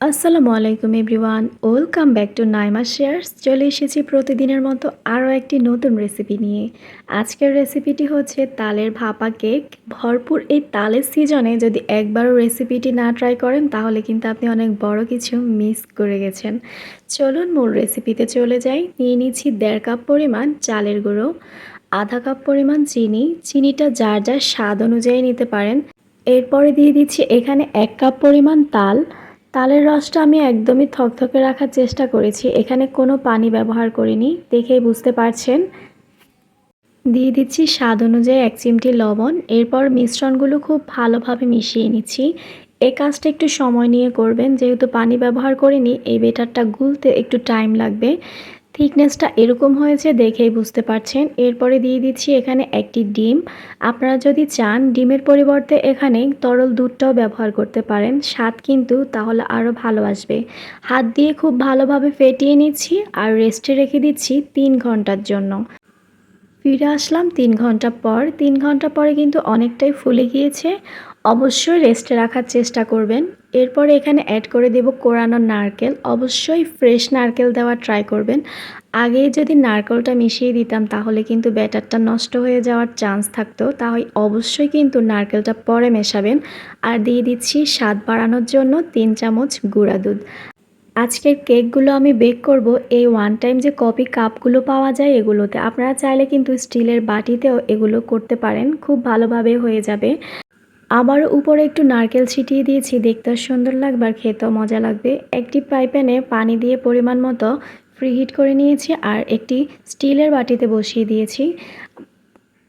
আসসালামু আলাইকুম everyone. Welcome back to Naima shares. চলে এসেছি প্রতিদিনের মতো আরও একটি নতুন রেসিপি নিয়ে। আজকের রেসিপিটি হচ্ছে তালের ভাপা কেক। ভরপুর এই তালের সিজনে যদি একবারও রেসিপিটি না ট্রাই করেন, তাহলে কিন্তু আপনি অনেক বড় কিছু মিস করে গেছেন। চলুন মূল রেসিপিতে চলে যাই। নিয়ে নিচ্ছি দেড় কাপ পরিমাণ চালের গুঁড়ো, আধা কাপ পরিমাণ চিনি। চিনিটা যার যার স্বাদ অনুযায়ী নিতে পারেন। এরপরে দিয়ে দিচ্ছি এখানে এক কাপ পরিমাণ তাল তালের রসটা আমি একদমই থকথকে রাখার চেষ্টা করেছি। এখানে কোনো পানি ব্যবহার করিনি, দেখেই বুঝতে পারছেন। দিয়ে দিচ্ছি স্বাদ অনুযায়ী এক চিমটি লবণ। এরপর মিশ্রণগুলো খুব ভালোভাবে মিশিয়ে নিচ্ছি। এই কাজটা একটু সময় নিয়ে করবেন, যেহেতু পানি ব্যবহার করিনি, এই বেটারটা গুলতে একটু টাইম লাগবে। থিকনেসটা এরকম হয়েছে দেখেই বুঝতে পারছেন। এরপরে দিয়ে দিচ্ছি এখানে একটি ডিম। আপনারা যদি চান ডিমের পরিবর্তে এখানে তরল দুধটাও ব্যবহার করতে পারেন। স্বাদ কিন্তু তাহলে আরও ভালো আসবে। হাত দিয়ে খুব ভালোভাবে ফেটিয়ে নিচ্ছি আর রেস্টে রেখে দিচ্ছি তিন ঘণ্টার জন্য। ফিরে আসলাম তিন ঘণ্টা পর। তিন ঘণ্টা পরে কিন্তু অনেকটাই ফুলে গিয়েছে। অবশ্যই রেস্টে রাখার চেষ্টা করবেন। এরপর এখানে অ্যাড করে দেব কোরানো নারকেল। অবশ্যই ফ্রেশ নারকেল দেওয়া ট্রাই করবেন। আগেই যদি নারকেলটা মিশিয়ে দিতাম, তাহলে কিন্তু ব্যাটারটা নষ্ট হয়ে যাওয়ার চান্স থাকতো। তাই অবশ্যই কিন্তু নারকেলটা পরে মেশাবেন। আর দিয়ে দিচ্ছি স্বাদ বাড়ানোর জন্য তিন চামচ গুঁড়া দুধ। আজকের কেকগুলো আমি বেক করব। এই ওয়ান টাইম যে কপি কাপগুলো পাওয়া যায় এগুলোতে। আপনারা চাইলে কিন্তু স্টিলের বাটিতেও এগুলো করতে পারেন। খুব ভালোভাবে হয়ে যাবে। আবার উপরে একটু নারকেল ছিটিয়ে দিয়েছি, দেখতে সুন্দর লাগবে আর খেতেও মজা লাগবে। একটি ফ্রাই প্যানে পানি দিয়ে পরিমাণ মতো ফ্রিহিট করে নিয়েছি আর একটি স্টিলের বাটিতে বসিয়ে দিয়েছি।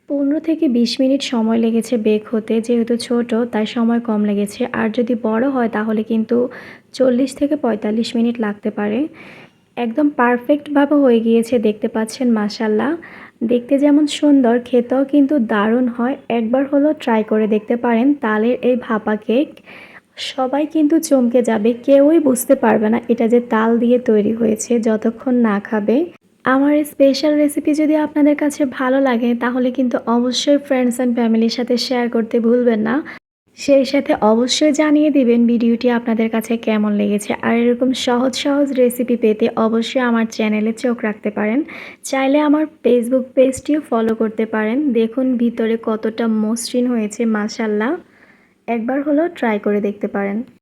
পনেরো থেকে বিশ মিনিট সময় লেগেছে বেক হতে, যেহেতু ছোট, তাই সময় কম লেগেছে। আর যদি বড় হয়, তাহলে কিন্তু চল্লিশ থেকে পঁয়তাল্লিশ মিনিট লাগতে পারে। একদম পারফেক্টভাবে হয়ে গিয়েছে, দেখতে পাচ্ছেন মাসাল্লাহ দেখতে যেমন সুন্দর, খেতেও কিন্তু দারুণ হয়। একবার হলো ট্রাই করে দেখতে পারেন, তালের এই ভাপা কেক সবাই কিন্তু চমকে যাবে, কেউই বুঝতে পারবে না এটা যে তাল দিয়ে তৈরি হয়েছে, যতক্ষণ না খাবে। আমার এই স্পেশাল রেসিপি যদি আপনাদের কাছে ভালো লাগে, তাহলে কিন্তু অবশ্যই ফ্রেন্ডস অ্যান্ড ফ্যামিলির সাথে শেয়ার করতে ভুলবেন না। সেই সাথে অবশ্যই জানিয়ে দিবেন ভিডিওটি আপনাদের কাছে কেমন লেগেছে। আর এরকম সহজ সহজ রেসিপি পেতে অবশ্যই আমার চ্যানেলে চোখ রাখতে পারেন। চাইলে আমার ফেসবুক পেজটিও ফলো করতে পারেন। দেখুন ভিতরে কতটা মসৃণ হয়েছে মাসাল্লাহ একবার হলো ট্রাই করে দেখতে পারেন।